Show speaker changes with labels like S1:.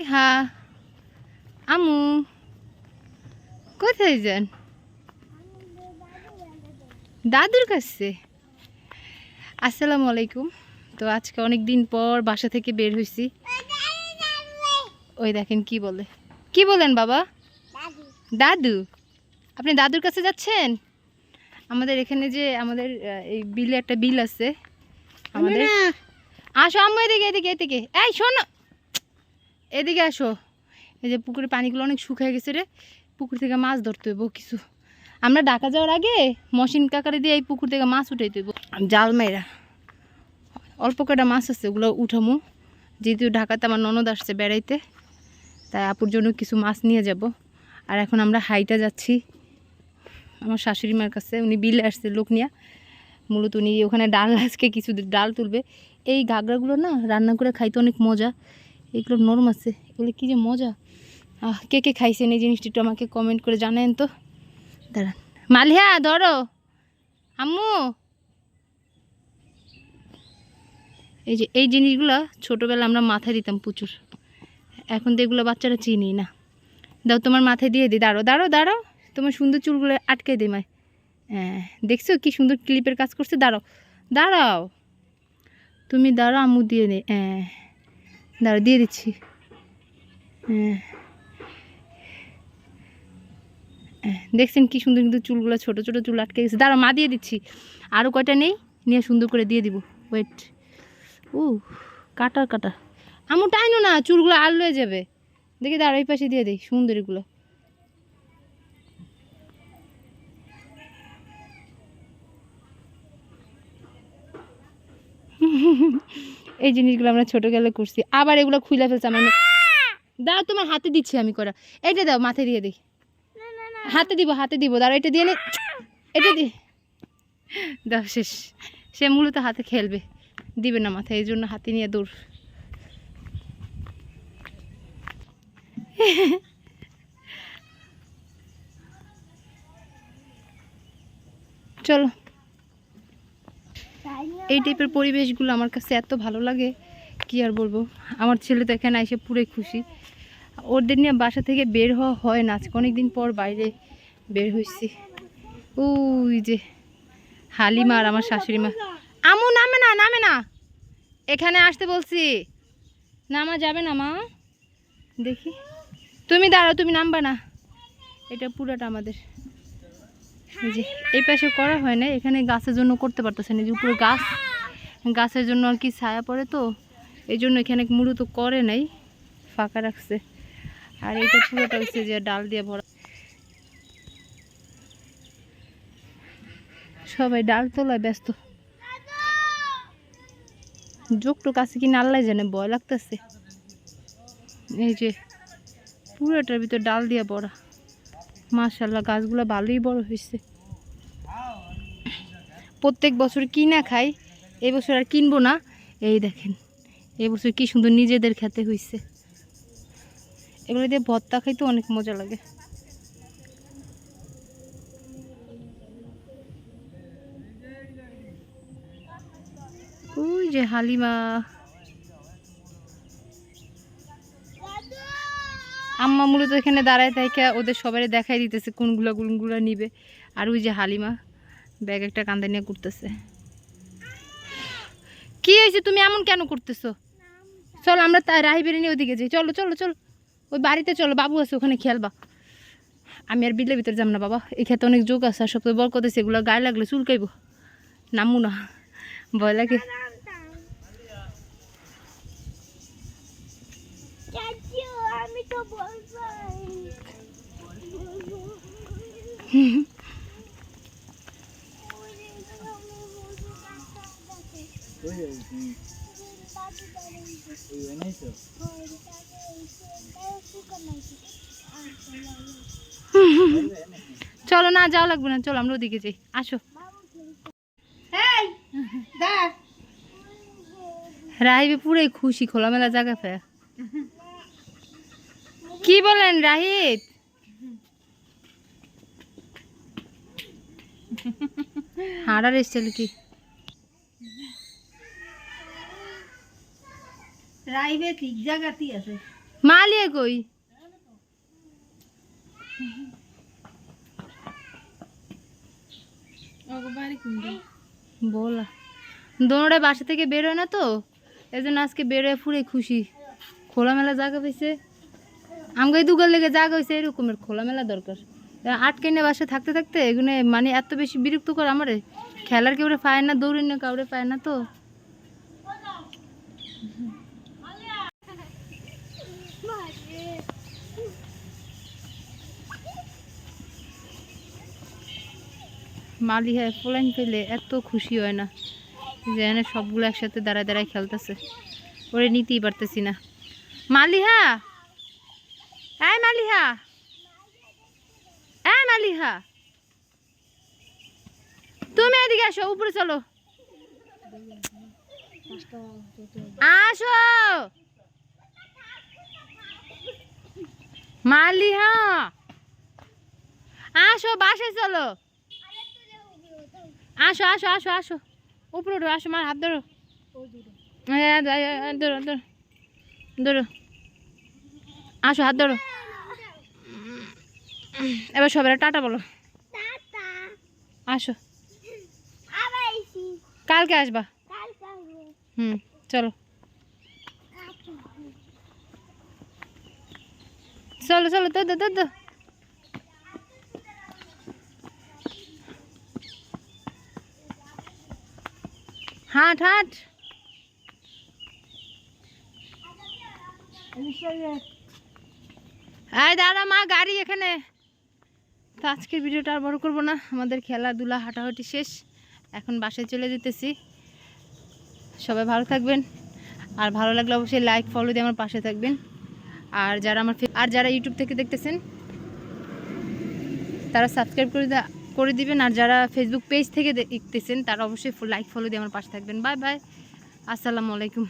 S1: হ্যাঁ আমু কোথায় যান? দাদুর কাছে। আসসালামু আলাইকুম। তো আজকে অনেক দিন পর বাসা থেকে বের হয়েছি ওই দেখেন কি বলে। কি বলেন বাবা? দাদু। আপনি দাদুর কাছে যাচ্ছেন? আমাদের এখানে যে আমাদের এই বিলে একটা বিল আছে। আমাদের আসো আম্মু এদিকে এদিকে এদিকে। এই শোনো। এদিকে আসো। এই যে পুকুরে পানিগুলো অনেক শুকিয়ে গেছে রে। পুকুর থেকে মাছ ধরতে হইব কিছু। আমরা ঢাকা যাওয়ার আগে মশিন কাকারে দিয়ে এই পুকুর থেকে মাছ উঠাইতে হইব। জাল মেয়েরা অল্প কটা মাছ আছে, ওগুলো উঠামু। যেহেতু ঢাকাতে আমার ননদ আসছে বেড়াইতে, তাই আপুর জন্য কিছু মাছ নিয়ে যাব। আর এখন আমরা হাইটা যাচ্ছি। আমার শাশুড়ি মার কাছে, উনি বিলে আসছে লোক নিয়ে। মূলত উনি ওখানে ডাল, আজকে কিছু ডাল তুলবে। এই গাগরাগুলো না রান্না করে খাইতে অনেক মজা। এগুলো নরম আছে, এগুলো কী যে মজা। আহ, কে কে খাইছেন এই জিনিসটি একটু আমাকে কমেন্ট করে জানেন তো। দাঁড়ান। মালিহা, ধরো। আম্মু। এই যে, এই জিনিসগুলো ছোটোবেলা আমরা মাথায় দিতাম প্রচুর। এখন তো এগুলো বাচ্চারা চিনি না। দাও, তোমার মাথায় দিয়ে দিই। দাঁড়ো দাঁড়ো দাঁড়াও। তোমার সুন্দর চুলগুলো আটকে দিই মায়। হ্যাঁ দেখছ কি সুন্দর ক্লিপের কাজ করছে? দাঁড়াও দাঁড়াও। তুমি দাঁড়াও, আম্মু দিয়ে নে হ্যাঁ। দাঁড়াও দিয়ে দিচ্ছি। হ্যাঁ। হ্যাঁ, দেখছেন কি সুন্দর কিন্তু চুলগুলো ছোট ছোট চুল আটকে গেছে। দাঁড়াও মা দিয়ে দিচ্ছি। আরও কয়টা নেই? নিয়ে সুন্দর করে দিয়ে দিব। ওয়েট ও কাটা কাটা। আমু টাইনো না চুলগুলো আল হয়ে যাবে। দেখি দাঁড়া ওই পাশে দিয়ে দিই সুন্দর এগুলো। এই জিনিসগুলো আমরা ছোটো গেলে করছি। আবার এগুলো খুলে ফেলছে আমার। দাও, তোমার হাতে দিচ্ছি আমি করা। এটা দাও মাথায় দিয়ে দিই হাতে দিব হাতে দিব। দাঁড়া এটা দিয়ে এটা দিয়ে। দাও, শেষ। সে মূলত হাতে খেলবে। দিবে না মাথায়, এই জন্য হাতে নিয়ে দৌড়। চলো। এই টাইপের পরিবেশগুলো আমার কাছে এত ভালো লাগে, কি আর বলব? আমার ছেলে তো এখানে এসে পুরোই খুশি। ওদের নিয়ে বাসা থেকে বের হওয়া হয় না, আজকে অনেকদিন পর বাইরে বের হয়েছি ওই যে হালিমা আর আমার শাশুড়ি মা। আমু, নামে না নামে না। এখানে আসতে বলছি। নামা যাবে না, মা। দেখি। তুমি দাঁড়াও, তুমি নামবা না। এটা পুরাটা আমাদের। যে, এই পাশে করা হয় না, এখানে গাছের জন্য করতে পারতেছে না যে উপরে গাছ, গাছের জন্য আর কি ছায়া পড়ে তো, এই জন্য এখানে মূলত করে নাই, ফাঁকা রাখছে। আর এটা পুরোটা হচ্ছে যে ডাল দিয়ে ভরা। সবাই ডাল তোলায় ব্যস্ত। যোগটো কাছে কি নাল্লাই জানে, ভয় লাগতেছে। এই যে পুরোটার ভিতর ডাল দিয়ে ভরা। মাশাল্লাহ গাছগুলো ভালোই বড় হয়েছে প্রত্যেক বছর কিনা খাই, এই বছর আর কিনবো না। এই দেখেন, এই বছর কি সুন্দর নিজেদের খেতে হয়েছে এগুলো দিয়ে ভর্তা খাইতে অনেক মজা লাগে। ওই যে হালিমা। আম্মা মূলত এখানে দাঁড়ায় থাকে, ওদের সবাই দেখাই দিতেছে কোনগুলো কোনগুলো নিবে। আর ওই যে হালিমা, ব্যাগ একটা কান্দা নিয়ে করতেছে কি হয়েছে? তুমি এমন কেন করতেছো? চলো, আমরা তা রাহিবেরি নিয়ে ওদিকে যাই। চলো চলো চলো। ওই বাড়িতে চলো, বাবু আছে, ওখানে খেলবা আমি আর বিলের ভিতরে যাম না, বাবা। এই খেতে অনেক যোগ আছে, আর সপ্তাহে বল করতেছে এগুলো গায়ে লাগলে চুলকাইব। নামু না। ভয় লাগে। চলো না যাওয়া লাগবে না। চলো আমরা ওদিকে যাই। আসো। রাহিবে পুরাই খুশি খোলামেলা জায়গা ফের কি বলেন রাহিব হাঁড়ার এসছিল কি?
S2: রাইবে ঠিক জায়গাতেই আছে।
S1: মালিয়া কই? বলা। দোনোটা বাসা থেকে বেরোয় না তো? এই জন্য আজকে বেরোয় ফুরে খুশি। খোলামেলা জায়গা পেয়েছে। আমাকে দুগার লেগে জায়গা হয়েছে এরকমের খোলামেলা দরকার। আটকে নিয়ে বাসা থাকতে থাকতে এগুলো মানে এত বেশি বিরক্ত করে আমারে, খেলার কেউ পায় না, দৌড়ি না কাউরে পায় না তো। মালি হ্যাঁ ফুলাইন পেলে এত খুশি হয় না, যে সবগুলো একসাথে দাঁড়ায় দাঁড়ায় খেলতেছে। ওরে নিতেই পারতেছি না। মালিহা! এই মালিহা। এই মালিহা। তুমি এদিকে আসো উপরে চলো। আসো। মালিহা। আসো বাসে চলো। আসো আসো আসো আসো। উপরে আসো মার হাত ধরো। ধরো ধরো ধরো। আসো হাত ধরো। এবার সবাই টাটা বলো। আসো। কালকে আসবা। হুম চলো। চলো চলো তো তো তো হাট হাট। এই দাদা মা, গাড়ি এখানে। তো আজকের ভিডিওটা আর বড় করব না। আমাদের খেলাধুলা হাঁটাহাঁটি শেষ। এখন বাসায় চলে যেতেছি। সবাই ভালো থাকবেন। আর ভালো লাগলে অবশ্যই লাইক ফলো দিয়ে আমার পাশে থাকবেন। আর যারা আমার আর যারা ইউটিউব থেকে দেখতেছেন, তারা সাবস্ক্রাইব করে করে দিবেন। আর যারা ফেসবুক পেজ থেকে দেখতেছেন, তারা অবশ্যই লাইক ফলো দিয়ে আমার পাশে থাকবেন। বাই বাই আসসালামু আলাইকুম।